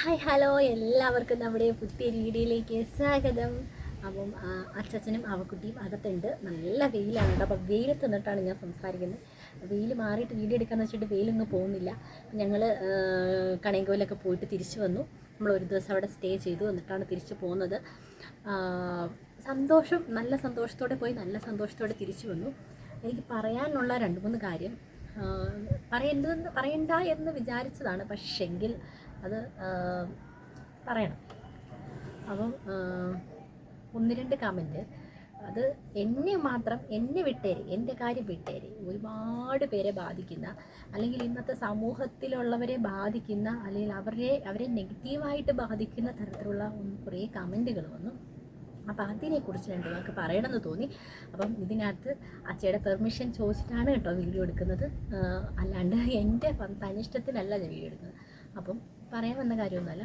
Hi hello. എല്ലാവർക്കും നമ്മുടെ പുതിയ വീഡിയോയിലേക്ക് സ്വാഗതം. അപ്പം അച്ചച്ചനും അവക്കുട്ടിയും അകത്തുണ്ട്. നല്ല വെയിലാണ് കേട്ടോ. അപ്പം വെയിലത്ത് നിന്നിട്ടാണ് ഞാൻ സംസാരിക്കുന്നത്. വെയിൽ മാറിയിട്ട് വീഡിയോ എടുക്കാന്ന് വെച്ചിട്ട് വെയിലൊന്നും പോകുന്നില്ല. ഞങ്ങൾ കണയങ്കോലൊക്കെ പോയിട്ട് തിരിച്ചു വന്നു. നമ്മൾ ഒരു ദിവസം അവിടെ സ്റ്റേ ചെയ്തു. എന്നിട്ടാണ് തിരിച്ചു പോകുന്നത്. സന്തോഷം നല്ല സന്തോഷത്തോടെ പോയി. നല്ല സന്തോഷത്തോടെ തിരിച്ചു വന്നു. എനിക്ക് പറയാനുള്ള രണ്ട് മൂന്ന് കാര്യം. പറയേണ്ടതെന്ന് പറയണ്ട എന്ന് വിചാരിച്ചതാണ്. പക്ഷെങ്കിൽ അത് പറയണം. അപ്പം ഒന്ന് രണ്ട് കമന്റ് അത് എന്നെ മാത്രം എന്നെ വിട്ടേര് എന്റെ കാര്യം വിട്ടേര് ഒരുപാട് പേരെ ബാധിക്കുന്ന അല്ലെങ്കിൽ ഇന്നത്തെ സമൂഹത്തിലുള്ളവരെ ബാധിക്കുന്ന അല്ലെങ്കിൽ അവരെ അവരെ നെഗറ്റീവായിട്ട് ബാധിക്കുന്ന തരത്തിലുള്ള കുറേ കമന്റുകൾ വന്നു. അപ്പം അതിനെക്കുറിച്ച് രണ്ട് വാക്ക് പറയണമെന്ന് തോന്നി. അപ്പം ഇതിനകത്ത് അച്ചയുടെ പെർമിഷൻ ചോദിച്ചിട്ടാണ് കേട്ടോ വീഡിയോ എടുക്കുന്നത്. അല്ലാണ്ട് എന്റെ തനിഷ്ടത്തിനല്ല ഞാൻ വീഡിയോ എടുക്കുന്നത്. അപ്പം പറയാൻ വന്ന കാര്യമൊന്നുമല്ല.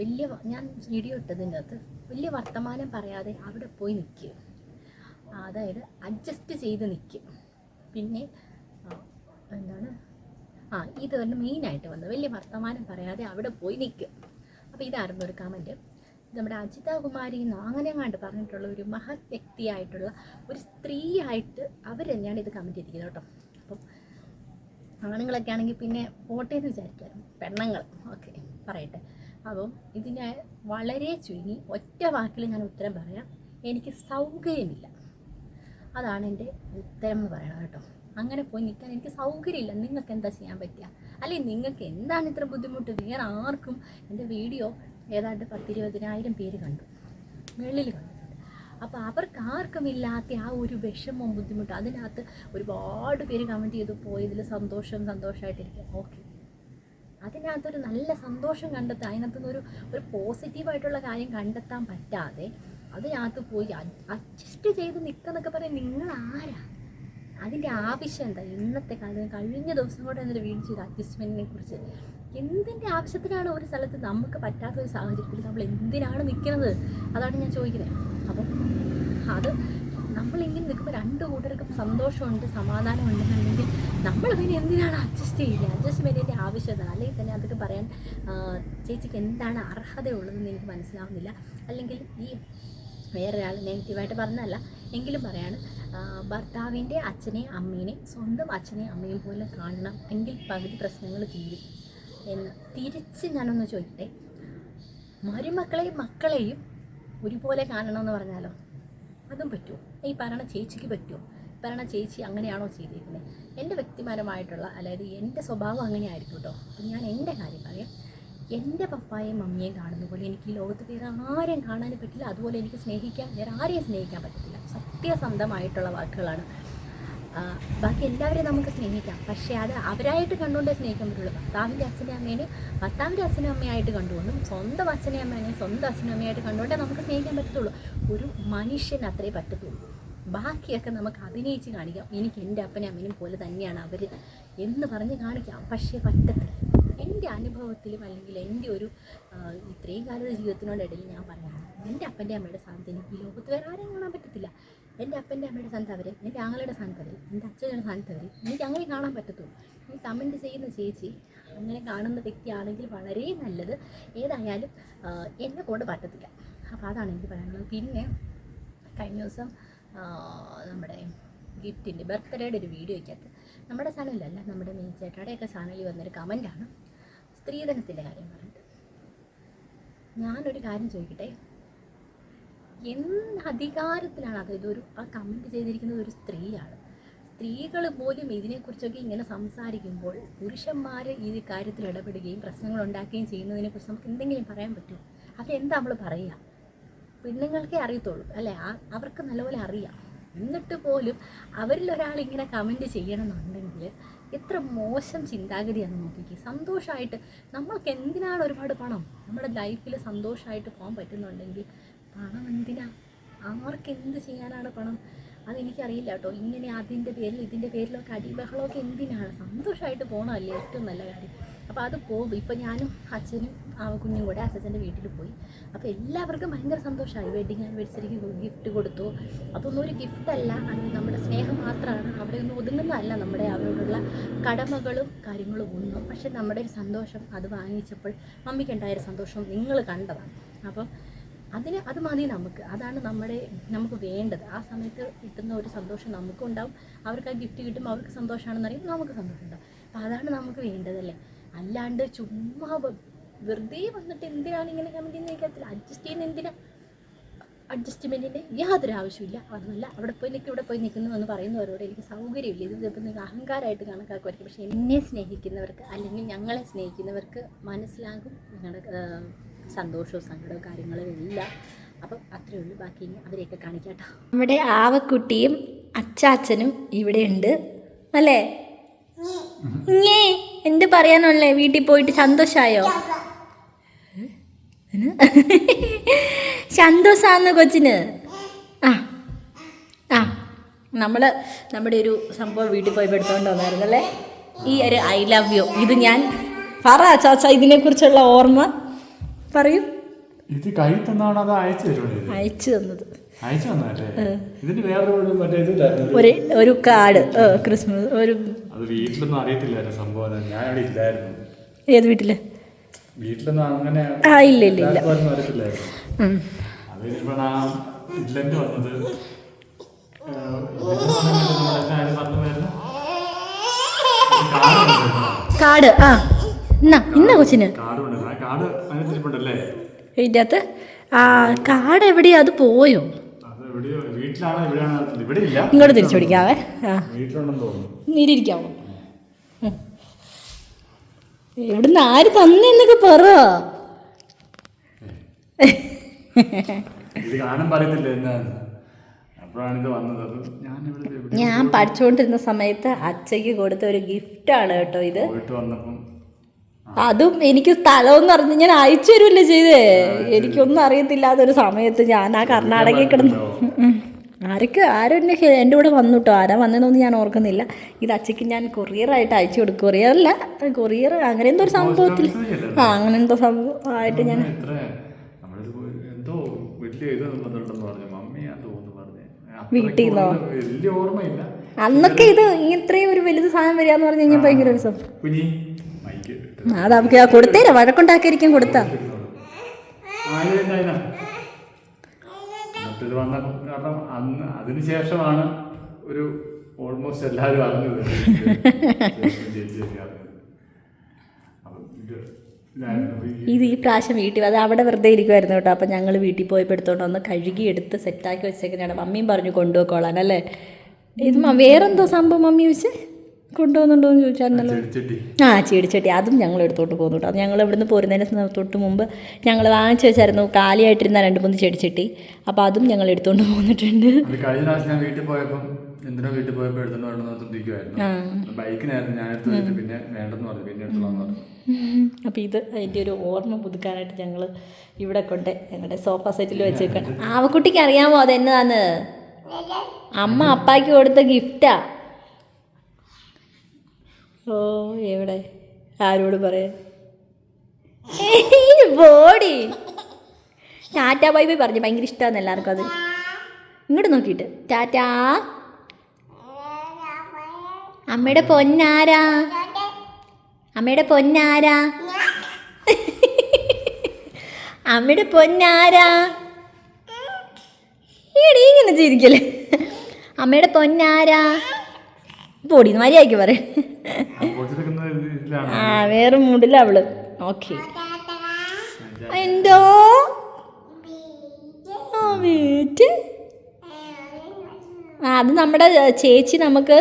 വലിയ ഞാൻ വീഡിയോ ഇട്ടതിന്റെ അകത്ത്. വലിയ വർത്തമാനം പറയാതെ അവിടെ പോയി നിൽക്കുക അതായത് അഡ്ജസ്റ്റ് ചെയ്ത് നിൽക്കും പിന്നെ എന്താണ്? ആ ഇത് തന്നെ മെയിനായിട്ട് വന്നത്. വലിയ വർത്തമാനം പറയാതെ അവിടെ പോയി നിൽക്കും അപ്പോൾ ഇതായിരുന്നു ഒരു കമന്റ് നമ്മുടെ അജിത കുമാരി എന്ന് അങ്ങനെ കണ്ട് പറഞ്ഞിട്ടുള്ള ഒരു മഹത് വ്യക്തിയായിട്ടുള്ള ഒരു സ്ത്രീയായിട്ട് അവർ തന്നെയാണ് ഇത് കമന്റ് ചെയ്തിരിക്കുന്നത് കേട്ടോ. അപ്പം ആണുങ്ങളൊക്കെ ആണെങ്കിൽ പിന്നെ പോട്ടെ എന്ന് പെണ്ണങ്ങൾ പെണ്ണുങ്ങൾ. ഓക്കെ പറയട്ടെ. അപ്പം ഇതിനെ വളരെ ചുരുങ്ങി ഒറ്റ വാക്കിൽ ഞാൻ ഉത്തരം പറയാം. എനിക്ക് സൗകര്യമില്ല. അതാണ് എന്റെ ഉത്തരം എന്ന് പറയണത് കേട്ടോ. അങ്ങനെ പോയി നിൽക്കാൻ എനിക്ക് സൗകര്യമില്ല. നിങ്ങൾക്ക് എന്താ ചെയ്യാൻ പറ്റുക? അല്ലെങ്കിൽ നിങ്ങൾക്ക് എന്താണ് ഇത്ര ബുദ്ധിമുട്ട്? വേറെ ആർക്കും എന്റെ വീഡിയോ ഏതാണ്ട് പത്തിരുപതിനായിരം പേര് കണ്ടു. വെള്ളിൽ കണ്ടിട്ടുണ്ട് അപ്പോൾ അവർക്ക് ആർക്കും ഇല്ലാത്ത ആ ഒരു വിഷമവും ബുദ്ധിമുട്ട്. അതിനകത്ത് ഒരുപാട് പേര് കമന്റ് ചെയ്തു പോയതിൽ സന്തോഷം സന്തോഷമായിട്ടിരിക്കുക ഓക്കെ. അതിനകത്തൊരു നല്ല സന്തോഷം കണ്ടെത്താൻ അതിനകത്തുനിന്ന് ഒരു ഒരു പോസിറ്റീവായിട്ടുള്ള കാര്യം കണ്ടെത്താൻ പറ്റാതെ അതിനകത്ത് പോയി അഡ്ജസ്റ്റ് ചെയ്ത് നിൽക്കുന്നൊക്കെ പറയാൻ നിങ്ങൾ ആരാ അതിന്റെ ആവശ്യം എന്താ? ഇന്നത്തെ കാലത്ത് കഴിഞ്ഞ ദിവസം കൂടെ എന്നൊരു വീഡിയോ ചെയ്ത് അഡ്ജസ്റ്റ്മെന്റിനെ കുറിച്ച്. എന്തിന്റെ ആവശ്യത്തിനാണ് ഒരു സ്ഥലത്ത് നമുക്ക് പറ്റാത്ത ഒരു സാഹചര്യത്തിൽ നമ്മൾ എന്തിനാണ് നിൽക്കുന്നത്? അതാണ് ഞാൻ ചോദിക്കുന്നത്. അപ്പം അത് നമ്മളിങ്ങനെ നിൽക്കുമ്പോൾ രണ്ട് കൂട്ടർക്കും സന്തോഷമുണ്ട് സമാധാനമുണ്ട് എന്നുണ്ടെങ്കിൽ നമ്മൾ പിന്നെ എന്തിനാണ് അഡ്ജസ്റ്റ് ചെയ്യുക? അഡ്ജസ്റ്റ് ആവശ്യം ആവശ്യത അല്ലെങ്കിൽ തന്നെ അതൊക്കെ പറയാൻ ചേച്ചിക്ക് എന്താണ് അർഹതയുള്ളതെന്ന് എനിക്ക് മനസ്സിലാവുന്നില്ല. അല്ലെങ്കിൽ ഈ വേറൊരാൾ നെഗറ്റീവായിട്ട് പറഞ്ഞതല്ല എങ്കിലും പറയാണ് ഭർത്താവിന്റെ അച്ഛനെയും അമ്മേനെയും സ്വന്തം അച്ഛനെയും അമ്മയും പോലെ കാണണം എങ്കിൽ പകുതി പ്രശ്നങ്ങൾ തീരും എന്ന്. തിരിച്ച് ഞാനൊന്ന് ചോദിക്കട്ടെ? മരുമക്കളെയും മക്കളെയും ഒരുപോലെ കാണണമെന്ന് പറഞ്ഞാലോ? അതും പറ്റുമോ? ഈ പറയണ ചേച്ചിക്ക് പറ്റുമോ? പറയണ ചേച്ചി അങ്ങനെയാണോ ചെയ്തിരിക്കുന്നത് എന്റെ വ്യക്തിപരമായിട്ടുള്ള അതായത് എന്റെ സ്വഭാവം അങ്ങനെ ആയിരിക്കും കേട്ടോ അപ്പം ഞാൻ എന്റെ കാര്യം പറയാം. എന്റെ പപ്പായെയും മമ്മിയെയും കാണുന്ന പോലെ എനിക്ക് ഈ ലോകത്ത് വേറെ ആരെയും കാണാനും പറ്റില്ല. അതുപോലെ എനിക്ക് സ്നേഹിക്കാൻ വേറെ ആരെയും സ്നേഹിക്കാൻ പറ്റത്തില്ല. സത്യസന്ധമായിട്ടുള്ള വാക്കുകളാണ് ബാക്കി എല്ലാവരെയും നമുക്ക് സ്നേഹിക്കാം. പക്ഷേ അത് അവരായിട്ട് കണ്ടുകൊണ്ടേ സ്നേഹിക്കാൻ പറ്റുള്ളൂ. ഭർത്താവിന്റെ അച്ഛനും അമ്മേനെ ഭർത്താവിന്റെ അച്ഛനും അമ്മയായിട്ട് കണ്ടുകൊണ്ടും സ്വന്തം അച്ഛനും അമ്മേനെ സ്വന്തം അച്ഛനും അമ്മയായിട്ട് കണ്ടുകൊണ്ടേ നമുക്ക് സ്നേഹിക്കാൻ പറ്റത്തുള്ളൂ. ഒരു മനുഷ്യൻ അത്രേ പറ്റത്തുള്ളൂ. ബാക്കിയൊക്കെ നമുക്ക് അഭിനയിച്ച് കാണിക്കാം. എനിക്ക് എന്റെ അപ്പനും അമ്മനും പോലെ തന്നെയാണ് അവർ എന്ന് പറഞ്ഞ് കാണിക്കാം. പക്ഷേ പറ്റത്തില്ല. എന്റെ അനുഭവത്തിലും അല്ലെങ്കിൽ എന്റെ ഒരു ഇത്രയും കാലത്തെ ജീവിതത്തിനോടിടയിൽ ഞാൻ പറയാം. എന്റെ അപ്പന്റെ അമ്മയുടെ സ്ഥാനത്ത് എനിക്ക് ലോകത്ത് വേറെ ആരെയും കാണാൻ പറ്റത്തില്ല. എന്റെ അപ്പന്റെ അമ്മയുടെ സ്ഥാനത്ത് അവർ എന്റെ ആങ്ങളുടെ സ്ഥാനത്ത് അവർ എന്റെ അച്ഛന്റെ സ്ഥാനത്ത് അവർ എനിക്ക് അങ്ങനെ കാണാൻ പറ്റത്തുള്ളൂ. ഈ കമന്റ് ചെയ്യുന്ന ചേച്ചി അങ്ങനെ കാണുന്ന വ്യക്തിയാണെങ്കിൽ വളരെ നല്ലത്. ഏതായാലും എന്നെ കൊണ്ട് പറ്റത്തില്ല. അപ്പോൾ അതാണ് എനിക്ക് പറയാനുള്ളത്. പിന്നെ കഴിഞ്ഞ ദിവസം നമ്മുടെ ഗിഫ്റ്റിന്റെ ബർത്ത്ഡേയുടെ ഒരു വീഡിയോയ്ക്കകത്ത് നമ്മുടെ ചാനലിലല്ല നമ്മുടെ മീച്ചേട്ടയുടെയൊക്കെ ചാനലിൽ വന്നൊരു കമന്റാണ് സ്ത്രീധനത്തിന്റെ കാര്യം പറഞ്ഞിട്ട്. ഞാനൊരു കാര്യം ചോദിക്കട്ടെ? എന്ത് അധികാരത്തിലാണ് അതായത് ഒരു ആ കമന്റ് ചെയ്തിരിക്കുന്നത് ഒരു സ്ത്രീയാണ്. സ്ത്രീകൾ പോലും ഇതിനെക്കുറിച്ചൊക്കെ ഇങ്ങനെ സംസാരിക്കുമ്പോൾ പുരുഷന്മാർ ഈ കാര്യത്തിൽ ഇടപെടുകയും പ്രശ്നങ്ങൾ ഉണ്ടാക്കുകയും ചെയ്യുന്നതിനെക്കുറിച്ച് നമുക്ക് എന്തെങ്കിലും പറയാൻ പറ്റുമോ? അതെന്താ നമ്മൾ പറയുക? പെണ്ണുങ്ങൾക്കേ അറിയത്തുള്ളൂ അല്ലേ? അവർക്ക് നല്ലപോലെ അറിയാം. എന്നിട്ട് പോലും അവരിൽ ഒരാൾ ഇങ്ങനെ കമന്റ് ചെയ്യണമെന്നുണ്ടെങ്കിൽ എത്ര മോശം ചിന്താഗതിയാണ് നോക്കിക്കേ. സന്തോഷമായിട്ട് നമ്മൾക്ക് എന്തിനാണ് ഒരുപാട് പണം? നമ്മുടെ ലൈഫിൽ സന്തോഷമായിട്ട് പോകാൻ പറ്റുന്നുണ്ടെങ്കിൽ പണം എന്തിനാ ആർക്ക് എന്ത് ചെയ്യാനാണ് പണം? അതെനിക്കറിയില്ല കേട്ടോ. ഇങ്ങനെ അതിന്റെ പേരിൽ ഇതിന്റെ പേരിലൊക്കെ അടിബഹളമൊക്കെ എന്തിനാണ്? സന്തോഷമായിട്ട് പോകണമല്ലേ ഏറ്റവും നല്ല കാര്യം. അപ്പോൾ അത് പോകും. ഇപ്പോൾ ഞാനും അച്ഛനും ആ കുഞ്ഞും കൂടെ അച്ഛന്റെ വീട്ടിൽ പോയി. അപ്പോൾ എല്ലാവർക്കും ഭയങ്കര സന്തോഷമായി. വെഡിങ് ആനിവേഴ്സറിക്ക് ഗിഫ്റ്റ് കൊടുത്തു. അതൊന്നും ഒരു ഗിഫ്റ്റല്ല അത് നമ്മുടെ സ്നേഹം മാത്രമാണ്. അവിടെ ഒന്നും ഒതുങ്ങുന്നതല്ല. നമ്മുടെ അവരോടുള്ള കടമകളും കാര്യങ്ങളും ഒന്നും. പക്ഷെ നമ്മുടെ ഒരു സന്തോഷം അത് വാങ്ങിച്ചപ്പോൾ മമ്മിക്കുണ്ടായ സന്തോഷം. നിങ്ങൾ കണ്ടതാണ്. അപ്പം അതിന് അത് മതി നമുക്ക്. അതാണ് നമ്മുടെ നമുക്ക് വേണ്ടത്. ആ സമയത്ത് കിട്ടുന്ന ഒരു സന്തോഷം നമുക്കും ഉണ്ടാവും അവർക്ക് ആ ഗിഫ്റ്റ് കിട്ടുമ്പോൾ അവർക്ക് അറിയുമ്പോൾ നമുക്ക് സന്തോഷം ഉണ്ടാവും അപ്പോൾ അതാണ് നമുക്ക് വേണ്ടതല്ലേ അല്ലാണ്ട് ചുമ്മാ വെറുതെ വന്നിട്ട് എന്തിനാണ് ഇങ്ങനെ കമന്റ് കേൾക്കത്തില്ല അഡ്ജസ്റ്റ് ചെയ്യുന്ന എന്തിനാ? അഡ്ജസ്റ്റ്മെന്റിന്റെ യാതൊരു ആവശ്യമില്ല അതല്ല അവിടെ പോയി നിൽക്കും ഇവിടെ പോയി നിൽക്കുന്നു എന്ന് പറയുന്നവരോട് എനിക്ക് സൗകര്യമില്ല. ഇത് ചിലപ്പോൾ നിങ്ങൾ അഹങ്കാരമായിട്ട് കണക്കാക്കുമായിരിക്കും. പക്ഷേ എന്നെ സ്നേഹിക്കുന്നവർക്ക് അല്ലെങ്കിൽ ഞങ്ങളെ സ്നേഹിക്കുന്നവർക്ക് മനസ്സിലാകും ഞങ്ങളുടെ സന്തോഷവും സങ്കടവും കാര്യങ്ങളും എല്ലാം അപ്പം അത്രയേ ഉള്ളൂ. ബാക്കി ഇനി അവരെയൊക്കെ കാണിക്കാട്ടോ. നമ്മുടെ ആവക്കുട്ടിയും അച്ചാച്ചനും ഇവിടെ ഉണ്ട്. അല്ലേ? ഇങ്ങേ എന്ത് പറയാനുള്ളേ? വീട്ടിൽ പോയിട്ട് സന്തോഷമായോ സന്തോഷാന്ന് കൊച്ചിന്? ആ ആ. നമ്മൾ നമ്മുടെ ഒരു സംഭവം വീട്ടിൽ പോയി എടുത്തുകൊണ്ട് വന്നായിരുന്നല്ലേ ഈ ഒരു ഐ ലവ് യു. ഇത് ഞാൻ പറ ചാച്ച ഇതിനെക്കുറിച്ചുള്ള ഓർമ്മ. പറയൂ. ഇത് കൈ തന്നാണ് അത് അയച്ചു തരുള്ളൂ ഇത്? അയച്ചു തന്നത്. അയച്ചു തന്നല്ലേ ഇതിന് വേറൊരു മറ്റേ ഒരു ഒരു കാർഡ് ക്രിസ്മസ് ഒരു അത് വീട്ടിലൊന്നും അറിയത്തില്ലായിരുന്നു സംഭവം. ഞാൻ അവിടെ ഇല്ലായിരുന്നു. ഏത് വീട്ടിൽ? വീട്ടിലൊന്നും അങ്ങനെ ആ ഇല്ല ഇല്ല ഇല്ല. ഇവിടെ വന്നത് കാർഡ് ആ. എന്നാ ഇന്ന കൊച്ചിന്? ഇതിന്റെ അകത്ത് ആ കാട് എവിടെയാ? അത് പോയോ? ഇങ്ങോട്ട് തിരിച്ചു പിടിക്കാവേ. നീരിക്കാവോ എവിടുന്ന് ആര് പറ. ഇത് വന്നത്. ഞാൻ പഠിച്ചുകൊണ്ടിരുന്ന സമയത്ത് അച്ഛയ്ക്ക് കൊടുത്ത ഒരു ഗിഫ്റ്റ് ആണ് കേട്ടോ ഇത്. അതും എനിക്ക് സ്ഥലമെന്ന് പറഞ്ഞ് ഞാൻ അയച്ചു തരുമല്ലേ ചെയ്തേ? എനിക്കൊന്നും അറിയത്തില്ലാത്തൊരു സമയത്ത് ഞാൻ ആ കർണാടകയിൽ കിടന്നു. ആരൊക്കെ ആരും എന്നെ എന്റെ കൂടെ വന്നു കേട്ടോ ആരാ വന്നതെന്നൊന്നും ഞാൻ ഓർക്കുന്നില്ല. ഇത് അച്ഛയ്ക്ക് ഞാൻ കൊറിയറായിട്ട് അയച്ചു കൊടുക്കും കൊറിയറല്ല കൊറിയർ അങ്ങനെ എന്തോ ഒരു സംഭവത്തിൽ. ആ അങ്ങനെ എന്തോ സംഭവം ആയിട്ട് ഞാൻ വീട്ടിൽ നിന്നോ? അന്നൊക്കെ ഇത് ഇത്രയും ഒരു വലുത് സാധനം വരിക എന്ന് പറഞ്ഞു കഴിഞ്ഞാൽ ഭയങ്കര ഒരു സംഭവം ആ, അത് കൊടുത്തേരാ വഴക്കുണ്ടാക്കിയിരിക്കും കൊടുത്ത. വന്ന കാരണം അന്ന് അതിനുശേഷമാണ് ഒരു ഓൾമോസ്റ്റ് എല്ലാവരും അറിഞ്ഞത്. ഇത് ഈ പ്രാവശ്യം വീട്ടിൽ അത് അവിടെ വെറുതെ ഇരിക്കുമായിരുന്നു കേട്ടോ. അപ്പം ഞങ്ങൾ വീട്ടിൽ പോയപ്പോൾ എടുത്തോണ്ട് ഒന്ന് കഴുകി എടുത്ത് സെറ്റാക്കി വെച്ചേക്കുന്നതാണ്. മമ്മിയും പറഞ്ഞു കൊണ്ടുപോയിക്കോളാൻ അല്ലേ? ഇത് വേറെന്തോ സംഭവം മമ്മി ചോദിച്ച്? കൊണ്ടുപോകുന്നുണ്ടോ എന്ന് ചോദിച്ചായിരുന്നല്ലോ. ആ ചെടിച്ചട്ടി. അതും ഞങ്ങൾ എടുത്തോട്ട് പോകുന്നു കേട്ടോ അത് ഞങ്ങൾ ഇവിടുന്ന് പോരുന്നതിന് തൊട്ട് മുമ്പ് ഞങ്ങൾ വാങ്ങിച്ചു വെച്ചായിരുന്നു. കാലിയായിട്ടിരുന്ന രണ്ട് മൂന്ന് ചെടിച്ചട്ടി. അപ്പോൾ അതും ഞങ്ങൾ എടുത്തോണ്ട് പോന്നിട്ടുണ്ട് കഴിഞ്ഞ പ്രാവശ്യം ഞാൻ വീട്ടിൽ പോയപ്പം എന്തിനോ വീട്ടിൽ പോയപ്പോൾ എടുത്തോണ്ട് വരണം നിർത്തിക്കുമായിരുന്നു ബൈക്കിനായിരുന്നു ഞാൻ എടുത്തു പിന്നെ വേണ്ടെന്ന് പറഞ്ഞു. പിന്നെ എടുത്തോളാന്ന് പറഞ്ഞു അപ്പോൾ ഇത് അതിന്റെ ഒരു ഓർമ്മ പുതുക്കാനായിട്ട് ഞങ്ങൾ ഇവിടെ കൊണ്ട് ഞങ്ങളുടെ സോഫ സെറ്റിൽ വെച്ചേക്കാണ്. ആവക്കുട്ടിക്ക് അറിയാമോ അതെന്നതാന്ന് അമ്മ അപ്പായ്ക്ക് കൊടുത്ത ഗിഫ്റ്റാ. ഓ എവിടെ? ആരോട് പറയാൻ? ബോഡി ടാറ്റ ബൈ ബൈ പറഞ്ഞു. ഭയങ്കര ഇഷ്ടമാണ് എല്ലാവർക്കും അത്. ഇങ്ങോട്ട് നോക്കിയിട്ട്. ടാറ്റ. അമ്മയുടെ പൊന്നാരാ? അമ്മയുടെ പൊന്നാരാ? അമ്മയുടെ പൊന്നാരാ? ഇങ്ങനെ ചിരിക്കല്ലേ? അമ്മയുടെ പൊന്നാരാ? പൊടി മര്യാദയ്ക്ക് പറ ആ വേറെ മൂടില്ല അവൾ. ഓക്കെ. എന്തോ? വീട്ട് ആ അത് നമ്മുടെ ചേച്ചി നമുക്ക്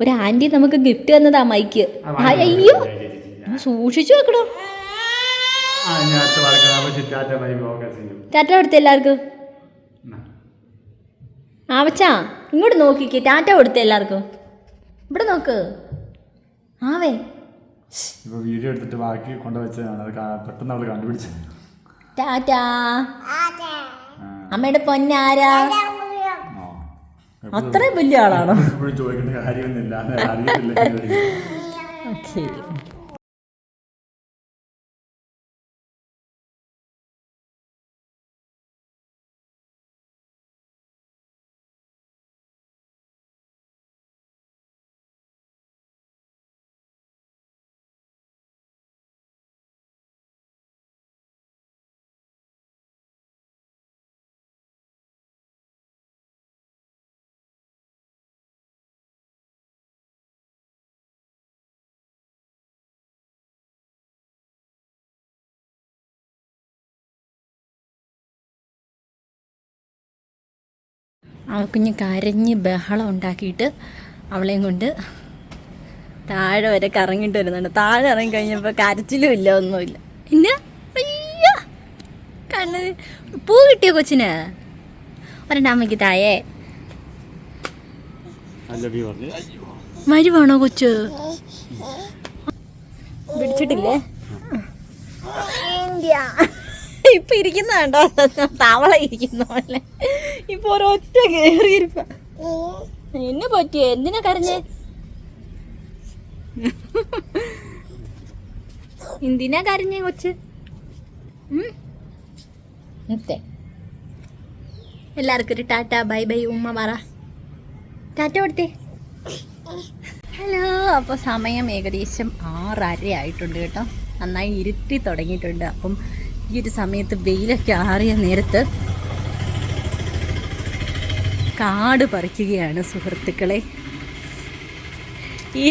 ഒരു ആന്റി നമുക്ക് ഗിഫ്റ്റ് തന്നതാ മൈക്ക്. അയ്യോ സൂക്ഷിച്ചു വെക്കണോ ടാറ്റ കൊടുത്ത എല്ലാവർക്കും? ആവച്ചാ ഇങ്ങോട്ട് നോക്കിക്കേ ടാറ്റ കൊടുത്ത എല്ലാവർക്കും. ഇവിടെ നോക്ക്. ആവേ. ഇപ്പൊ വീഡിയോ എടുത്തിട്ട് ബാക്കി കൊണ്ടുവച്ചതാണ് അത് പെട്ടെന്ന് അവൾ കണ്ടുപിടിച്ചു. ടാറ്റാ. അമ്മയുടെ പൊന്നാരാ. അത്രയും വലിയ ആളാണോ? ചോദിക്കേണ്ട കാര്യമൊന്നുമില്ല. അറിയത്തില്ല ഓക്കെ ആ കുഞ്ഞ് കരഞ്ഞ് ബഹളം ഉണ്ടാക്കിയിട്ട് അവളെയും കൊണ്ട് താഴെ വരെ കറങ്ങിയിട്ട് വരുന്നുണ്ട്. താഴെ ഇറങ്ങി കഴിഞ്ഞപ്പോൾ കരച്ചിലും ഇല്ല ഒന്നുമില്ല. പിന്നെ അയ്യോ! കണ്ണ് പൂ കിട്ടിയോ കൊച്ചിന്? ഒരെണ്ണമ്മയ്ക്ക് തായേ. മരുവാണോ കൊച്ച്? പിടിച്ചിട്ടില്ലേ? ഇപ്പൊ ഇരിക്കുന്ന കണ്ടോ? തവള ഇരിക്കുന്ന പോലെ. ഇപ്പൊ ഒരൊറ്റ കേറിയിരിപ്പ. എന്നെ പറ്റിയോ? എന്തിനാ കരഞ്ഞേ? എന്തിനാ കരഞ്ഞേ കൊച്ച്? എല്ലാവർക്കും ഒരു ടാറ്റ ബൈ ബൈ ഉമ്മ പറ. ടാറ്റ കൊടുത്തേ. ഹലോ അപ്പോൾ സമയം ഏകദേശം ആറര ആയിട്ടുണ്ട് കേട്ടോ. നന്നായി ഇരുട്ടി തുടങ്ങിയിട്ടുണ്ട്. അപ്പം ഈ ഒരു സമയത്ത് വെയിലൊക്കെ ആറിയ നേരത്ത് കാട് പറിക്കുകയാണ് സുഹൃത്തുക്കളെ. ഈ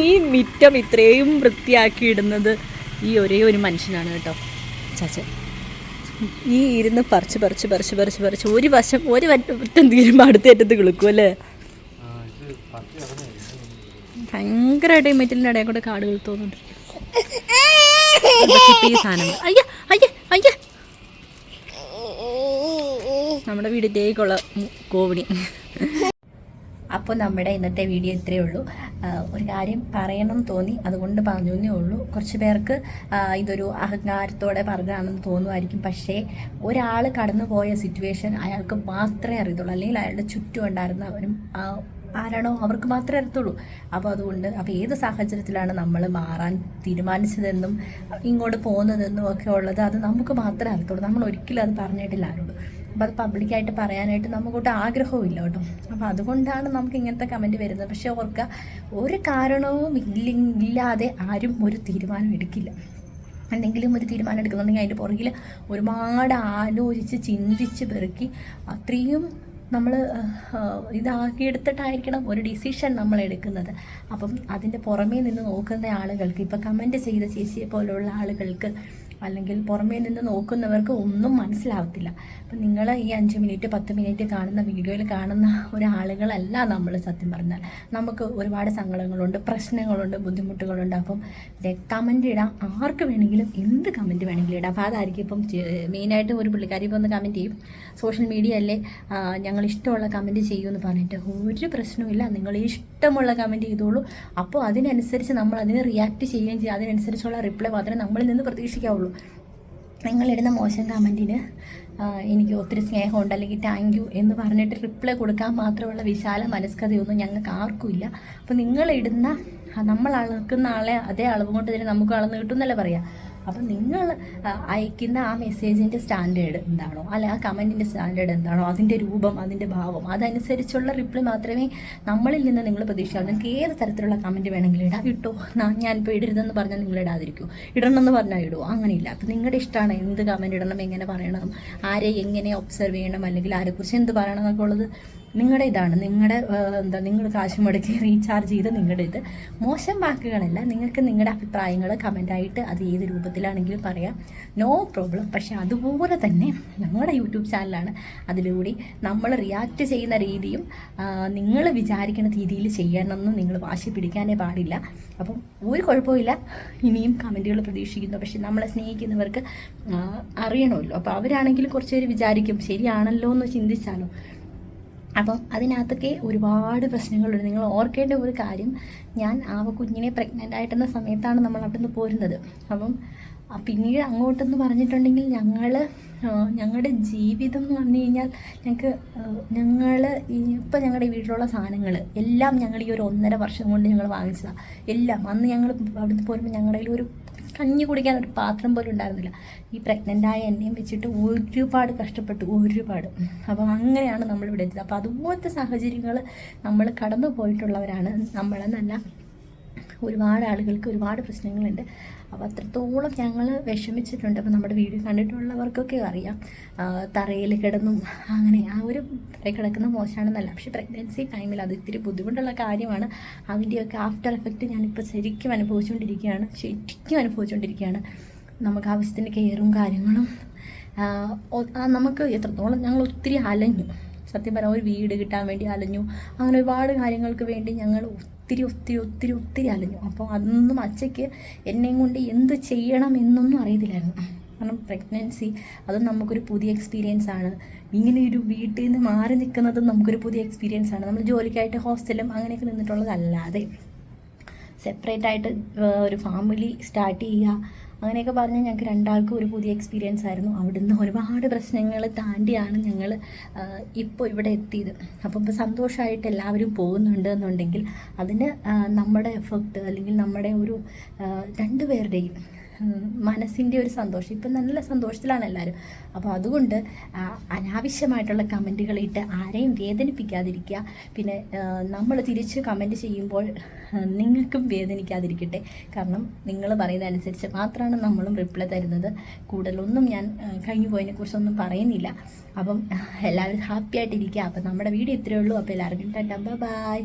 ഈ മിറ്റം ഇത്രയും വൃത്തിയാക്കി ഇടുന്നത് ഈ ഒരേ ഒരു മനുഷ്യനാണ് കേട്ടോ. ചാച്ചൻ. ഈ ഇരുന്ന് പറിച്ച് പറിച്ച് പറിച്ച് പറിച്ച് പറിച്ച് ഒരു വശം ഒരു വറ്റം തീരുമ്പോൾ അടുത്തേറ്റത്ത് കിളുക്കും അല്ലേ? ഭയങ്കരമായിട്ട് ഈ മെറ്റലിന്റെ ഇടയിൽ കൂടെ കാടുകൾ തോന്നുന്നുണ്ട്. ഈ സാധനം അയ്യ അയ്യ. നമ്മുടെ വീടിന്റെക്കുള്ള കോവിണി അപ്പോൾ നമ്മുടെ ഇന്നത്തെ വീഡിയോ ഇത്രയേ ഉള്ളൂ. ഒരു കാര്യം പറയണം തോന്നി. അതുകൊണ്ട് പറഞ്ഞു തന്നേ ഉള്ളൂ. കുറച്ച് പേർക്ക് ഇതൊരു അഹങ്കാരത്തോടെ പറഞ്ഞാണെന്ന് തോന്നുമായിരിക്കും. പക്ഷേ ഒരാൾ കടന്നു പോയ സിറ്റുവേഷൻ അയാൾക്ക് മാത്രമേ അറിയത്തുള്ളൂ. അല്ലെങ്കിൽ അയാളുടെ ചുറ്റും ഉണ്ടായിരുന്നവരും ആരാണോ അവർക്ക് മാത്രമേ അറിയത്തുള്ളൂ. അപ്പോൾ അതുകൊണ്ട് അപ്പോൾ ഏത് സാഹചര്യത്തിലാണ് നമ്മൾ മാറാൻ തീരുമാനിച്ചതെന്നും ഇങ്ങോട്ട് പോകുന്നതെന്നും ഒക്കെ ഉള്ളത് അത് നമുക്ക് മാത്രമേ അറിയത്തുള്ളൂ. നമ്മൾ ഒരിക്കലും അത് പറഞ്ഞിട്ടില്ല ആരോടും. അപ്പോൾ അത് പബ്ലിക്കായിട്ട് പറയാനായിട്ട് നമുക്കൊട്ട് ആഗ്രഹവും ഇല്ല കേട്ടോ. അപ്പോൾ അതുകൊണ്ടാണ് നമുക്ക് ഇങ്ങനത്തെ കമന്റ് വരുന്നത്. പക്ഷേ ഓർക്കുക ഒരു കാരണവും ഇല്ലെങ്കില്ലാതെ ആരും ഒരു തീരുമാനം എടുക്കില്ല. എന്തെങ്കിലും ഒരു തീരുമാനം എടുക്കുന്നുണ്ടെങ്കിൽ അതിന്റെ പുറകിൽ ഒരുപാട് ആലോചിച്ച് ചിന്തിച്ച് പെറുക്കി അത്രയും നമ്മൾ ഇതാക്കിയെടുത്തിട്ടായിരിക്കണം ഒരു ഡിസിഷൻ നമ്മൾ എടുക്കുന്നത് അപ്പം അതിന്റെ പുറമേ നിന്ന് നോക്കുന്ന ആളുകൾക്ക് ഇപ്പം കമന്റ് ചെയ്ത ചേച്ചിയെ പോലുള്ള ആളുകൾക്ക് അല്ലെങ്കിൽ പുറമേ നിന്ന് നോക്കുന്നവർക്ക് ഒന്നും മനസ്സിലാവത്തില്ല. അപ്പം നിങ്ങൾ ഈ അഞ്ച് മിനിറ്റ് പത്ത് മിനിറ്റ് കാണുന്ന വീഡിയോയിൽ കാണുന്ന ഒരാളുകളല്ല നമ്മൾ സത്യം പറഞ്ഞാൽ. നമുക്ക് ഒരുപാട് സങ്കടങ്ങളുണ്ട് പ്രശ്നങ്ങളുണ്ട് ബുദ്ധിമുട്ടുകളുണ്ട്. അപ്പം കമന്റ് ഇടാം ആർക്ക് വേണമെങ്കിലും എന്ത് കമന്റ് വേണമെങ്കിലും ഇടാം. അപ്പോൾ അതായിരിക്കും ഇപ്പം മെയിനായിട്ട് ഒരു പുള്ളിക്കാരി ഇപ്പോൾ ഒന്ന് കമന്റ് ചെയ്യും. സോഷ്യൽ മീഡിയ അല്ലേ ഞങ്ങൾ ഇഷ്ടമുള്ള കമന്റ് ചെയ്യുമെന്ന് പറഞ്ഞിട്ട് ഒരു പ്രശ്നവുമില്ല നിങ്ങൾ ഇഷ്ടമുള്ള കമന്റ് ചെയ്തോളൂ. അപ്പോൾ അതിനനുസരിച്ച് നമ്മൾ അതിനെ റിയാക്ട് ചെയ്യുകയും ചെയ്യുക അതിനനുസരിച്ചുള്ള റിപ്ലൈ മാത്രമേ നമ്മളിൽ നിന്ന് പ്രതീക്ഷിക്കാവുള്ളൂ. നിങ്ങളിടുന്ന മോശം കമന്റിന് എനിക്ക് ഒത്തിരി സ്നേഹമുണ്ട് അല്ലെങ്കിൽ താങ്ക് യു എന്ന് പറഞ്ഞിട്ട് റിപ്ലൈ കൊടുക്കാൻ മാത്രമുള്ള വിശാല മനസ്കഥയൊന്നും ഞങ്ങൾക്ക് ആർക്കും ഇല്ല. അപ്പോൾ നിങ്ങളിടുന്ന നമ്മൾ അളക്കുന്ന ആളെ അതേ അളവ് കൊണ്ട് തന്നെ നമുക്ക് അളന്ന് കിട്ടും എന്നല്ലേ പറയാം? അപ്പം നിങ്ങൾ അയക്കുന്ന ആ മെസ്സേജിന്റെ സ്റ്റാൻഡേർഡ് എന്താണോ അല്ല ആ കമന്റിന്റെ സ്റ്റാൻഡേർഡ് എന്താണോ അതിന്റെ രൂപം അതിന്റെ ഭാവം അതനുസരിച്ചുള്ള റിപ്ലൈ മാത്രമേ നമ്മളിൽ നിന്ന് നിങ്ങൾ പ്രതീക്ഷിക്കാവൂ നിങ്ങൾക്ക് ഏത് തരത്തിലുള്ള കമന്റ് വേണമെങ്കിലും ഇടാം. ഇട്ടോ ഞാൻ ഇപ്പോൾ ഇടരുതെന്ന് പറഞ്ഞാൽ നിങ്ങൾ ഇടാതിരിക്കൂ. ഇടണമെന്ന് പറഞ്ഞാൽ ഇടുമോ അങ്ങനെയില്ല. അപ്പം നിങ്ങളുടെ ഇഷ്ടമാണ് എന്ത് കമന്റ് ഇടണം എങ്ങനെ പറയണം ആരെ എങ്ങനെ ഒബ്സർവ് ചെയ്യണം അല്ലെങ്കിൽ ആരെക്കുറിച്ച് എന്ത് പറയണം എന്നൊക്കെ ഉള്ളത് നിങ്ങളുടെ ഇതാണ്. നിങ്ങളുടെ എന്താ നിങ്ങൾ കാശ് മുടക്കി റീചാർജ് ചെയ്ത് നിങ്ങളുടെ ഇത്. മോശം വാക്കുകളല്ല നിങ്ങൾക്ക് നിങ്ങളുടെ അഭിപ്രായങ്ങൾ കമന്റായിട്ട് അത് ഏത് രൂപത്തിലാണെങ്കിലും പറയാം. നോ പ്രോബ്ലം പക്ഷേ അതുപോലെ തന്നെ ഞങ്ങളുടെ യൂട്യൂബ് ചാനലാണ് അതിലൂടെ നമ്മൾ റിയാക്ട് ചെയ്യുന്ന രീതിയും നിങ്ങൾ വിചാരിക്കുന്ന രീതിയിൽ ചെയ്യണമെന്നും നിങ്ങൾ വാശി പിടിക്കാനേ പാടില്ല. അപ്പം ഒരു കുഴപ്പമില്ല ഇനിയും കമന്റുകൾ പ്രതീക്ഷിക്കുന്നു. പക്ഷെ നമ്മളെ സ്നേഹിക്കുന്നവർക്ക് അറിയണമല്ലോ. അപ്പോൾ അവരാണെങ്കിലും കുറച്ച് പേര് വിചാരിക്കും ശരിയാണല്ലോ എന്ന് ചിന്തിച്ചാലോ? അപ്പം അതിനകത്തൊക്കെ ഒരുപാട് പ്രശ്നങ്ങളുണ്ട്. നിങ്ങൾ ഓർക്കേണ്ട ഒരു കാര്യം ഞാൻ ആ കുഞ്ഞിനെ പ്രഗ്നന്റ് ആയിട്ടുന്ന സമയത്താണ് നമ്മൾ അവിടെ നിന്ന് പോരുന്നത്. അപ്പം പിന്നീട് അങ്ങോട്ടെന്ന് പറഞ്ഞിട്ടുണ്ടെങ്കിൽ ഞങ്ങൾ ഞങ്ങളുടെ ജീവിതം എന്ന് പറഞ്ഞു കഴിഞ്ഞാൽ ഞങ്ങൾക്ക് ഞങ്ങൾ ഇപ്പം ഞങ്ങളുടെ വീട്ടിലുള്ള സാധനങ്ങൾ എല്ലാം ഞങ്ങൾ ഈ ഒരു ഒന്നര വർഷം കൊണ്ട് ഞങ്ങൾ വാങ്ങിച്ചതാണ് എല്ലാം. അന്ന് ഞങ്ങൾ അവിടുന്ന് പോരുമ്പോൾ ഞങ്ങളുടെ ഒരു കഞ്ഞി കുടിക്കാൻ ഒരു പാത്രം പോലും ഉണ്ടായിരുന്നില്ല. ഈ പ്രഗ്നന്റ് ആയ എന്നെയും വെച്ചിട്ട് ഒരുപാട് കഷ്ടപ്പെട്ടു ഒരുപാട്. അപ്പം അങ്ങനെയാണ് നമ്മൾ ഇവിടെ എത്തിയത്. അപ്പോൾ അതുപോലത്തെ സാഹചര്യങ്ങൾ നമ്മൾ കടന്നു പോയിട്ടുള്ളവരാണ് നമ്മളെന്നല്ല ഒരുപാട് ആളുകൾക്ക് ഒരുപാട് പ്രശ്നങ്ങളുണ്ട്. അപ്പോൾ അത്രത്തോളം ഞങ്ങൾ വിഷമിച്ചിട്ടുണ്ട്. അപ്പോൾ നമ്മുടെ വീഡിയോ കണ്ടിട്ടുള്ളവർക്കൊക്കെ അറിയാം. തറയിൽ കിടന്നും അങ്ങനെ ആ ഒരു കിടക്കുന്ന മോശമാണെന്നല്ല. പക്ഷേ പ്രഗ്നൻസി ടൈമിൽ അത് ഇത്തിരി ബുദ്ധിമുട്ടുള്ള കാര്യമാണ്. അതിന്റെയൊക്കെ ആഫ്റ്റർ എഫക്റ്റ് ഞാനിപ്പോൾ ശരിക്കും അനുഭവിച്ചുകൊണ്ടിരിക്കുകയാണ്. ശരിക്കും അനുഭവിച്ചുകൊണ്ടിരിക്കുകയാണ്. നമുക്ക് ആവശ്യത്തിന് കെയറും കാര്യങ്ങളും നമുക്ക് എത്രത്തോളം ഞങ്ങൾ ഒത്തിരി അലഞ്ഞു. സത്യം പറഞ്ഞാൽ ഒരു വീട് കിട്ടാൻ വേണ്ടി അലഞ്ഞു. അങ്ങനെ ഒരുപാട് കാര്യങ്ങൾക്ക് വേണ്ടി ഞങ്ങൾ ഒത്തിരി ഒത്തിരി ഒത്തിരി ഒത്തിരി അലഞ്ഞു. അപ്പോൾ അതൊന്നും അച്ഛയ്ക്ക് എന്നെയും കൊണ്ട് എന്ത് ചെയ്യണം എന്നൊന്നും അറിയത്തില്ലായിരുന്നു. കാരണം പ്രഗ്നൻസി അത് നമുക്കൊരു പുതിയ എക്സ്പീരിയൻസ് ആണ്. ഇങ്ങനെ ഒരു വീട്ടിൽ നിന്ന് മാറി നിൽക്കുന്നതും നമുക്കൊരു പുതിയ എക്സ്പീരിയൻസ് ആണ്. നമ്മൾ ജോലിക്കായിട്ട് ഹോസ്റ്റലും അങ്ങനെയൊക്കെ നിന്നിട്ടുള്ളതല്ലാതെ സെപ്പറേറ്റ് ആയിട്ട് ഒരു ഫാമിലി സ്റ്റാർട്ട് ചെയ്യുക അങ്ങനെയൊക്കെ പറഞ്ഞ് ഞങ്ങൾക്ക് രണ്ടാൾക്കും ഒരു പുതിയ എക്സ്പീരിയൻസ് ആയിരുന്നു. അവിടുന്ന് ഒരുപാട് പ്രശ്നങ്ങൾ താണ്ടിയാണ് ഞങ്ങൾ ഇപ്പോൾ ഇവിടെ എത്തിയത്. അപ്പം ഇപ്പോൾ സന്തോഷമായിട്ട് എല്ലാവരും പോകുന്നുണ്ട് എന്നുണ്ടെങ്കിൽ അതിന് നമ്മുടെ എഫക്റ്റ് അല്ലെങ്കിൽ നമ്മുടെ ഒരു രണ്ടുപേരുടെയും മനസ്സിന്റെ ഒരു സന്തോഷം. ഇപ്പം നല്ല സന്തോഷത്തിലാണ് എല്ലാവരും. അപ്പോൾ അതുകൊണ്ട് അനാവശ്യമായിട്ടുള്ള കമന്റുകൾ ഇട്ട് ആരെയും വേദനിപ്പിക്കാതിരിക്കുക. പിന്നെ നമ്മൾ തിരിച്ച് കമന്റ് ചെയ്യുമ്പോൾ നിങ്ങൾക്കും വേദനിക്കാതിരിക്കട്ടെ. കാരണം നിങ്ങൾ പറയുന്ന അനുസരിച്ച് മാത്രമാണ് നമ്മളും റിപ്ലൈ തരുന്നത്. കൂടുതലൊന്നും ഞാൻ കഴിഞ്ഞു പോയതിനെ കുറിച്ചൊന്നും പറയുന്നില്ല. അപ്പം എല്ലാവരും ഹാപ്പി ആയിട്ടിരിക്കുക. അപ്പം നമ്മുടെ വീഡിയോ ഇത്രയേ ഉള്ളൂ. അപ്പോൾ എല്ലാവർക്കും ടാറ്റാ. ബൈ.